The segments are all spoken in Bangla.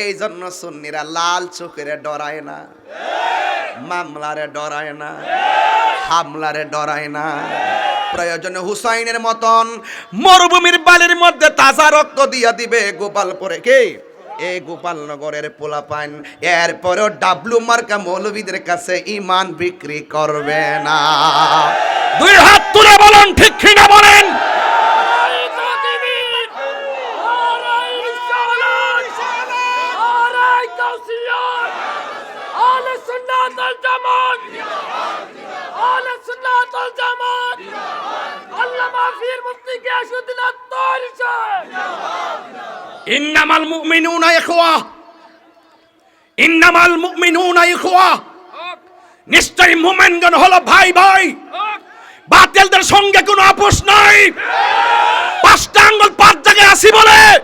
এই জন্য সুন্নিরা লাল চোখেরে ডরায় না। মামলারে ডরায় না। হামলারে ডরায় না। প্রয়োজনে হুসাইনের মতন মরুভূমির বালির মধ্যে তাজা রক্ত দিয়া দিবে গোপাল গোপালপুরে কে? এ গোপালনগরের পোলা পাইন এরপরেও ডাবলু মার্কা মৌলবীদের কাছে ইমান বিক্রি করবে না। দুই হাত তুলে বলেন, ঠিক কিনা বলেন? ইন্নামাল মুমিনুনা ইখওয়া। ইন্নামাল মুমিনুনা ইখওয়া। নিশ্চয়ই মুমিনগণ হলো ভাই ভাই। বাতিলদের সঙ্গে কোনো আপোষ নাই। পাঁচটা আঙ্গুল পাঁচ জায়গায় আসি বলে।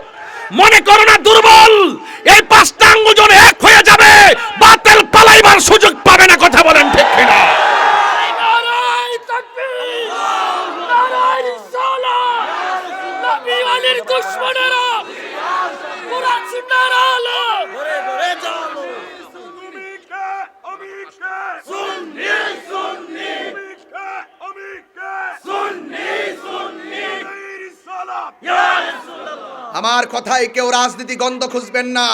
মনে করো না দুর্বল। এই পাঁচটা আঙ্গুল যখন এক হয়ে যাবে, বাতিল পালাইবার সুযোগ পাবে না, কথা বলেন ঠিক কিনা? দুশ্মনেরা। আমার কথায় কেউ রাজনীতি গন্ধ খুঁজবেন না।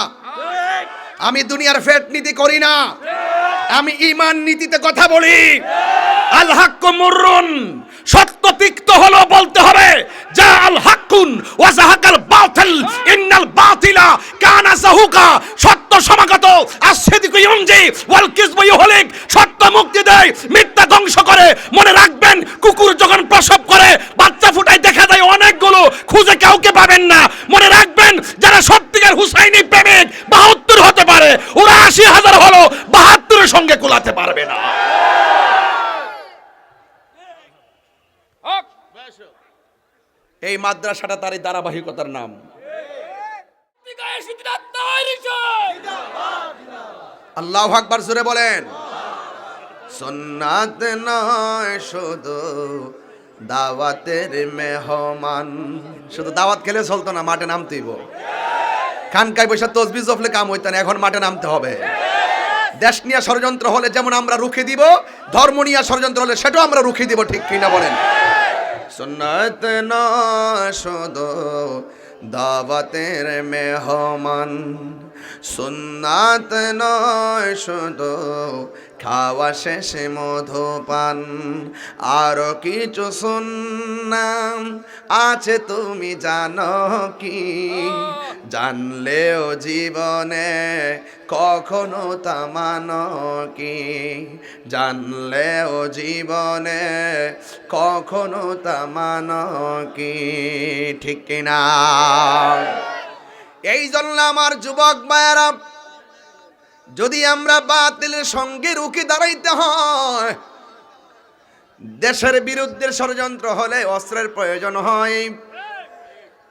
আমি দুনিয়ার ফেট নীতি করি না। আমি ইমান নীতিতে কথা বলি। আল হাক্ক মুররুন। সত্য তিক্ত হলো বলতে হবে যা আল হাক্কুন ওয়া জাহাকাল বাতিল ইন্নাল বাতিলা কানা জাহুকা সত্য সমাগত ইউনজি ওয়াল সত্য মুক্তি দেয়, মিথ্যা ধ্বংস করে। মনে রাখবেন, কুকুর যখন প্রসব করে, বাচ্চা ফুটায় দেখা যায় অনেকগুলো, খুঁজে কাউকে পাবেন না। মনে রাখবেন, যারা সত্যিকার হুসাইনি প্রেমিক, বাহাত্তর হতে পারে, ওরা আশি হাজার হলো বাহাত্তরের সঙ্গে কুলাতে পারবে না। এই মাদ্রাসাটা তার এই ধারাবাহিকতার নাম। আল্লাহ আকবার জুড়ে বলেন। সুন্নাত নয়, শুধু দাওয়াতের মেহমান। শুধু দাওয়াত খেলে চলতো না, মাঠে নামতেইব। খানকায় বসে তসবি জফলে কাম হইতো না, এখন মাঠে নামতে হবে। দেশ নিয়ে ষড়যন্ত্র হলে যেমন আমরা রুখে দিব, ধর্ম নিয়ে ষড়যন্ত্র হলে সেটাও আমরা রুখে দিব, ঠিক কিনা বলেন? সুন্নাত নয়, শুধু দাওয়াতের মেহমান। সুন্নাত নয় শুধু খাওয়া শেষে মধুপান। আরও কিছু সুন্নাম আছে তুমি জানো কি? জানলেও জীবনে কখনো তা মানো কি? জানলেও জীবনে কখনো তা মানো কি? ঠিক কিনা? এই জন্য আমার যুবক মায়েরা যদি আমরা বাতিলের সঙ্গে রুখে দাঁড়াইতে হয়, দেশের বিরুদ্ধে ষড়যন্ত্র হলে অস্ত্রের প্রয়োজন হয়।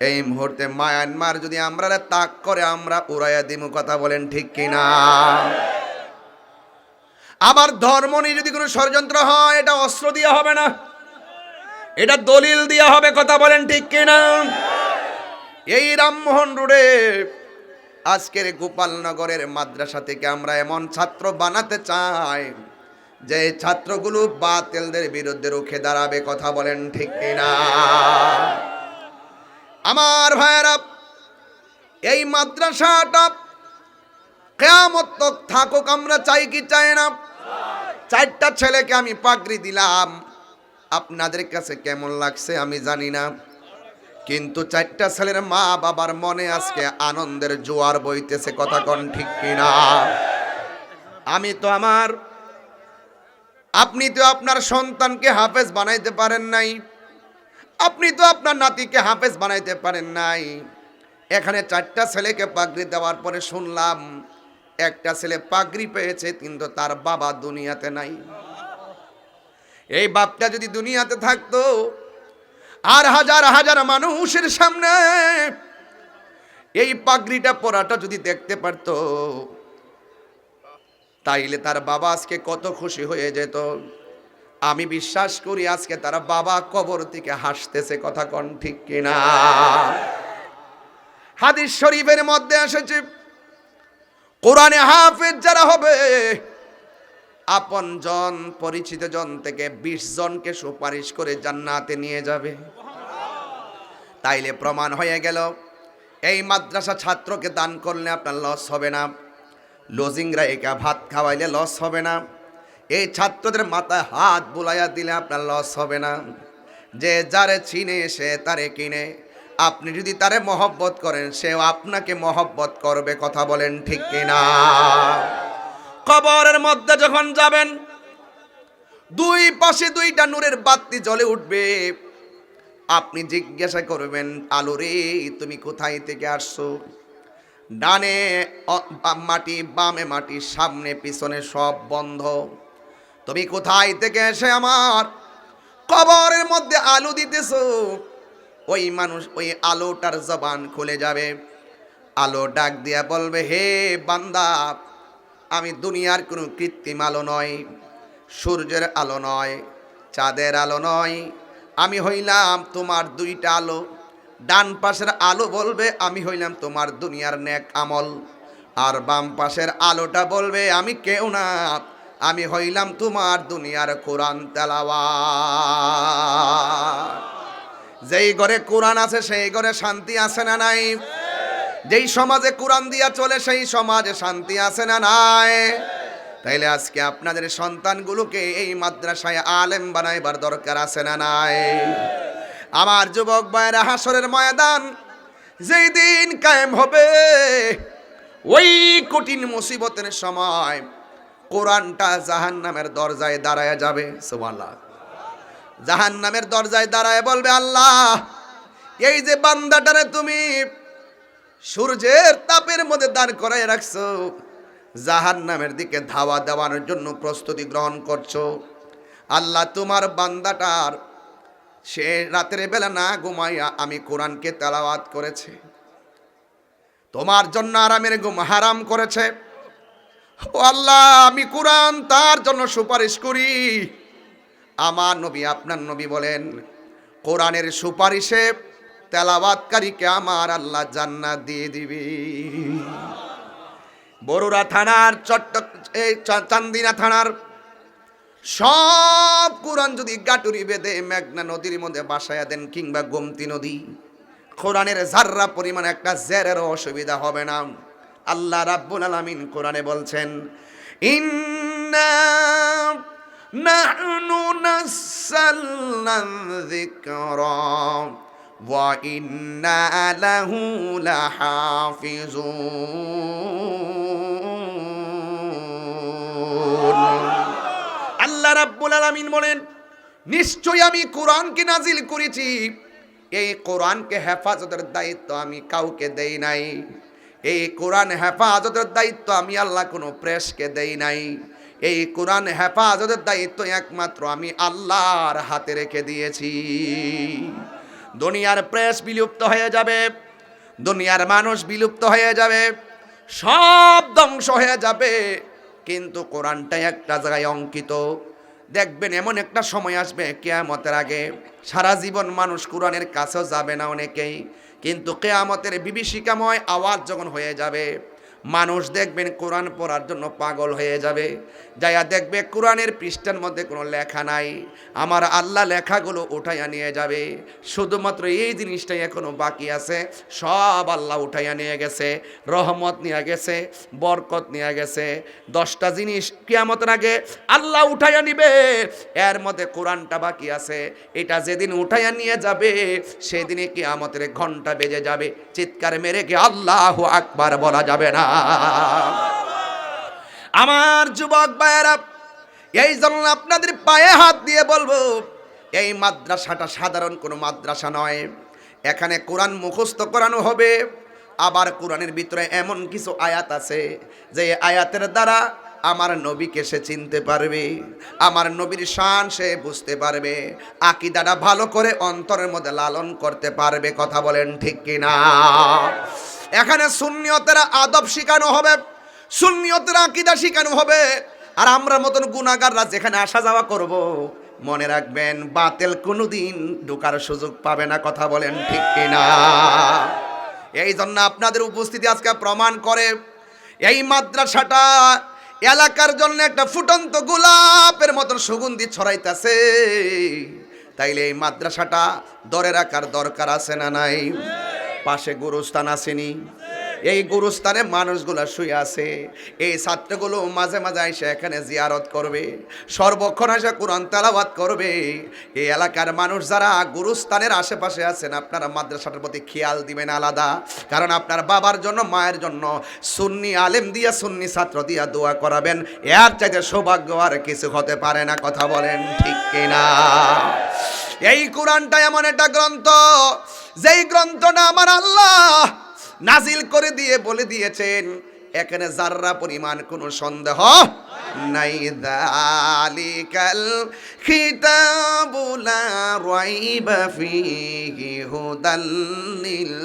এই মুহূর্তে মায়ানমার যদি আমরা তাক করে, আমরা উড়াইয়া দিমু, কথা বলেন ঠিক কিনা? আবার ধর্ম নিয়ে যদি কোনো ষড়যন্ত্র হয়, এটা অস্ত্র দিয়ে হবে না, এটা দলিল দিয়ে হবে, কথা বলেন ঠিক কিনা? এই রামমোহন রোডে, আজকের গোপালনগরের মাদ্রাসা থেকে আমরা এমন ছাত্র বানাতে চাই, যে ছাত্রগুলো বাতিলদের বিরুদ্ধে রুখে দাঁড়াবে, কথা বলেন ঠিক কিনা? আমার ভাইয়েরা, এই মাদ্রাসাটা কেয়ামত তক থাকুক, আমরা চাই কি চাই না? চারটা ছেলেকে আমি পাগড়ি দিলাম। আপনাদের কাছে কেমন লাগছে আমি জানি না। কিন্তু চারটা ছেলের মা বাবার মনে আজকে আনন্দের জোয়ার বইতেছে, কথা কন ঠিক কিনা? আমি তো আমার, আপনি তো আপনার সন্তানকে হাফেজ বানাইতে পারেন নাই, আপনি তো আপনার নাতিকে হাফেজ বানাইতে পারেন নাই। এখানে চারটা ছেলেকে পাগড়ি দেওয়ার পরে শুনলাম, একটা ছেলে পাগড়ি পেয়েছে, কিন্তু তার বাবা দুনিয়াতে নাই। এই বাপটা যদি দুনিয়াতে থাকতো আর হাজার হাজার মানুষের সামনে এই পাগড়িটা পরাটা যদি দেখতে পারতো, তাইলে তার বাবা আজকে কত খুশি হয়ে যেত। আমি বিশ্বাস করি আজকে তার বাবা কবর থেকে হাসতেছে, কথা কন ঠিক কিনা। হাদিস শরীফের মধ্যে এসেছে, কোরআনে হাফেজ যারা হবে আপন জন, পরিচিত জন থেকে বিশ জনকে সুপারিশ করে জান্নাতে নিয়ে যাবে। তাইলে প্রমাণ হয়ে গেল, এই মাদ্রাসা ছাত্রকে দান করলে আপনার লস হবে না। লজিংরা একা ভাত খাওয়াইলে লস হবে না। এই ছাত্রদের মাথায় হাত বুলাইয়া দিলে আপনার লস হবে না। যে যারে চিনে, সে তারে কিনে। আপনি যদি তারে মহব্বত করেন, সেও আপনাকে মহব্বত করবে, কথা বলেন ঠিক কিনা? কবরের মধ্যে যখন যাবেন, দুই পাশে দুইটা নূরের বাতি জ্বলে উঠবে। আপনি জিজ্ঞাসা করবেন, আলো রে, তুমি কোথায় থেকে আসছো? ডানে মাটি, বামে মাটি, সামনে, পিছনে সব বন্ধ। তুমি কোথায় থেকে এসে আমার কবরের মধ্যে আলো দিতেছো? ওই মানুষ, ওই আলোটার জবান খুলে যাবে। আলো ডাক দিয়া বলবে, হে বান্দা আমি দুনিয়ার কোনো কৃত্রিম আলো নয়, সূর্যের আলো নয়, চাঁদের আলো নয়। আমি হইলাম তোমার দুইটা আলো। ডান পাশের আলো বলবে, আমি হইলাম তোমার দুনিয়ার নেক আমল। আর বাম পাশের আলোটা বলবে, আমি কেউ না। আমি হইলাম তোমার দুনিয়ার কোরআন তেলাওয়া যেই ঘরে কোরআন আছে, সেই ঘরে শান্তি আছে না নাই? যেই সমাজে কোরআন দিয়া চলে, সেই সমাজে শান্তি আছে না নাই? তাইলে আজকে আপনাদের সন্তানগুলোকে এই মাদ্রাসায় আলেম বানাইবার দরকার আছে না নাই? আমার যুবক ভাইয়েরা, হাসরের ময়দান যেই দিন কায়েম হবে, ওই কঠিন মুসিবতের সময় কোরআনটা জাহান নামের দরজায় দাঁড়ায় যাবে। সুবহানাল্লাহ। জাহান নামের দরজায় দাঁড়ায় বলবে, আল্লাহ, এই যে বান্দাটারে তুমি সূর্যের তাপের মধ্যে দাঁড় করাই রাখছো। জাহান নামের দিকে ধাওয়া দেওয়ার জন্য প্রস্তুতি গ্রহণ করছ। আল্লাহ তোমার বান্দাটার সে রাতের বেলা না ঘুমাইয়া আমি কোরআনকে তেলাওয়াত করেছে। তোমার জন্য আরামের ঘুম হারাম করেছে। ও আল্লাহ, আমি কোরআন তার জন্য সুপারিশ করি। আমার নবী, আপনার নবী বলেন, কোরআনের সুপারিশে তেলাবাতকারীকে আমার আল্লাহ জান্নাত দিয়ে দিবি। বড়ুরা থানার, চট্ট এই চান্দিনা থানার সব কোরআন যদি গাটুরি বেঁধে মেঘনা নদীর মধ্যে বাসায়া দেন কিংবা গোমতি নদী, কোরআনের জাররা পরিমাণ একটা জেরেরও অসুবিধা হবে না। আল্লাহ রাব্বুল আলামিন কোরআনে বলছেন, ইন্না নাহনু যিকরা। ইন্না লাহু লাহাফিজুন আল্লাহ রাব্বুল আলামিন বলেন, নিশ্চয়ই আমি কোরআনকে নাজিল করেছি। এই কোরআনকে হেফাজতের দায়িত্ব আমি কাউকে দেই নাই। এই কোরআন হেফাজতের দায়িত্ব আমি আল্লাহ কোনো প্রেসকে দেই নাই। এই কোরআন হেফাজতের দায়িত্ব একমাত্র আমি আল্লাহর হাতে রেখে দিয়েছি। দুনিয়ার প্রেস বিলুপ্ত হয়ে যাবে, দুনিয়ার মানুষ বিলুপ্ত হয়ে যাবে, সব ধ্বংস হয়ে যাবে। কিন্তু কোরআনটাই একটা জায়গায় অঙ্কিত। দেখবেন এমন একটা সময় আসবে কেয়ামতের আগে, সারা জীবন মানুষ কোরআনের কাছেও যাবে না অনেকেই, কিন্তু কেয়ামতের বিভীষিকাময় আওয়াজ যখন হয়ে যাবে মানুষ দেখবেন কোরআন পড়ার জন্য পাগল হয়ে যাবে। যাইয়া দেখবে কোরআনের পৃষ্ঠার মধ্যে কোনো লেখা নাই। আমার আল্লাহ লেখাগুলো উঠাইয়া নিয়ে যাবে। শুধুমাত্র এই জিনিসটাই এখনও বাকি আছে। সব আল্লাহ উঠাইয়া নিয়ে গেছে। রহমত নিয়ে গেছে, বরকত নিয়ে গেছে। দশটা জিনিস কিয়ামতের আগে আল্লাহ উঠাইয়া নিবে। এর মধ্যে কোরআনটা বাকি আছে। এটা যেদিন উঠাইয়া নিয়ে যাবে সেদিনে কিয়ামতের ঘণ্টা বেজে যাবে। চিৎকার মেরে কি আল্লাহ আকবার বলা যাবে না। আমার যুবক ভাইয়েরা, এই জন্য আপনাদের পায়ে হাত দিয়ে বলব, এই মাদ্রাসাটা সাধারণ কোনো মাদ্রাসা নয়। এখানে কোরআন মুখস্থ করানো হবে, আবার কোরআনের ভিতরে এমন কিছু আয়াত আছে, যে আয়াতের দ্বারা আমার নবীকে সে চিনতে পারবে, আমার নবীর শান সে বুঝতে পারবে, আকিদাটা ভালো করে অন্তরের মধ্যে লালন করতে পারবে, কথা বলেন ঠিক কিনা? এখানে সুন্নিয়তের আদব শেখানো হবে, সুন্নিয়তের আকিদা শেখানো হবে। আর আমরা মতন গুণাগাররা যেখানে আসা যাওয়া করব, মনে রাখবেন বাতেল কোনোদিন ঢোকার সুযোগ পাবে না, কথা বলেন ঠিক কিনা? এই জন্য আপনাদের উপস্থিতি আজকে প্রমাণ করে, এই মাদ্রাসাটা এলাকার জন্য একটা ফুটন্ত গোলাপের মতন সুগন্ধি ছড়াইতেছে। তাইলে এই মাদ্রাসাটা দরে রাখার দরকার আছে না নাই? পাশে গোরস্থান আসেনি। এই গুরুস্থানে মানুষগুলো শুয়ে আছে। এই ছাত্রগুলো মাঝে মাঝে এসে এখানে জিয়ারত করবে। সর্বক্ষণ এসে কোরআন তালাবাদ করবে। এই এলাকার মানুষ যারা গুরুস্থানের আশেপাশে আছেন, আপনারা মাদ্রাসাটার প্রতি খেয়াল দিবেন আলাদা। কারণ আপনার বাবার জন্য, মায়ের জন্য সুন্নি আলেম দিয়া, সুন্নি ছাত্র দিয়া দোয়া করাবেন। এর চাইতে সৌভাগ্য আর কিছু হতে পারে না, কথা বলেন ঠিক কিনা? এই কোরআনটা এমন একটা গ্রন্থ, যেই গ্রন্থটা আমার আল্লাহ নাজিল করে দিয়ে বলে দিয়েছেন, এখানে যার্রা পরিমাণ কোনো সন্দেহ নাই। দালিকাল খিতাবুলা রাইবা ফিহি হুদাল লিল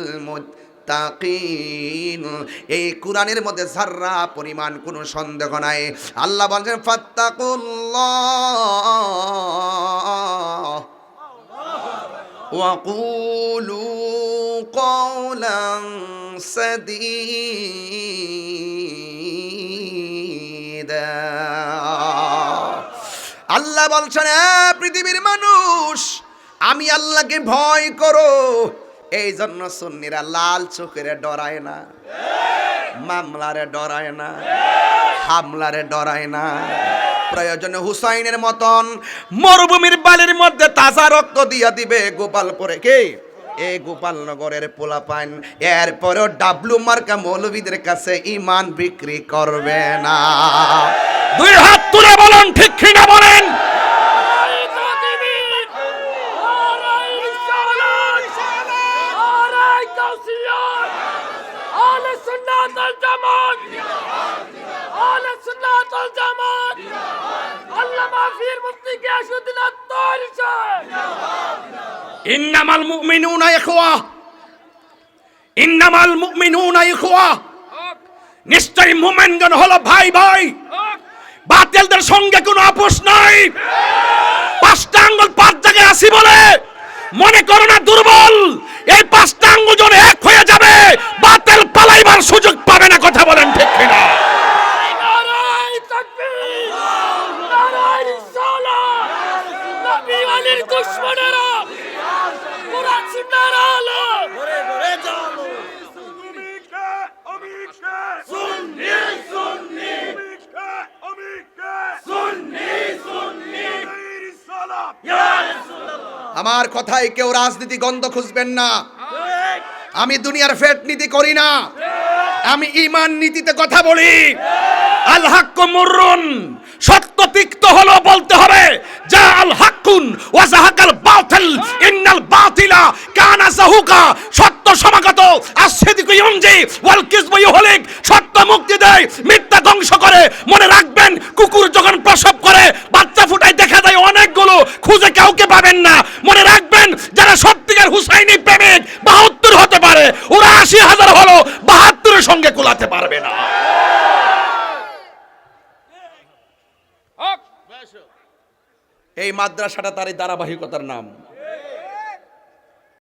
এই কোরআনের মধ্যে সাররা পরিমাণ কোনো সন্দেহ নাই, আল্লাহ বলেন ফাত্তাকুল্লাহ। ওয়াকুলু قولا سديدا আল্লাহ বলছেন "এ পৃথিবীর মানুষ আমি আল্লাহকে ভয় করো এই জন্য সুন্নিরা লাল চোখের ডরায় না মামলারে ডরায় না হামলারে ডরায় না প্রয়োজনে হুসাইনের মতন মরুভূমির বালির মধ্যে তাজা রক্ত দিয়া দিবে গোপালপুরে কে এ গোপালনগরের পোলা পাইন এরপরেও ডাবলু মার্কা মৌলবীদের কাছে ইমান বিক্রি করবে না। দুই হাত তুলে বলেন ঠিক কিনা বলেন? আরে তাকবীর আরে রিসালাত আরে গাউসিয়াত আলে সুন্নাত আল জামাত। আলে সুন্নাত আল জামাত। আল্লামা ফির মুফতি গিয়াসউদ্দিন আত-তারি ইন্নামাল মুমিনুনা ইখওয়া। ইন্নামাল সঙ্গে কোনো আপোষ নাই। পাঁচটা আঙ্গুল পাঁচ জায়গায় আসি মনে করো না দুর্বল এই পাঁচটা আঙ্গুল যখন এক হয়ে যাবে বাতিল পালাইবার সুযোগ পাবে না কথা বলেন ঠিক কিনা নারায় তাকবীর নারায় রিসালাত নবী আলীর দুশমনেরা কোরআন সুন্নাহর আলো আমার কথায় কেউ রাজনীতি গন্ধ খুঁজবেন না। আমি দুনিয়ার ফেট নীতি করি না। আমি ইমান নীতিতে কথা বলি। সত্য তিক্ত হলো বলতে হবে, যা আল হাক্কুন বাতিল, ইন্নাল বাতিলা কানা সত্য সমাগত ইউনজি ওয়াল ইউহলিক সত্য মুক্তি দেয়, মিথ্যা ধ্বংস করে। মনে রাখবেন, কুকুর যখন প্রসব করে মাদ্রাসাটা তার এই ধারাবাহিকতার নাম।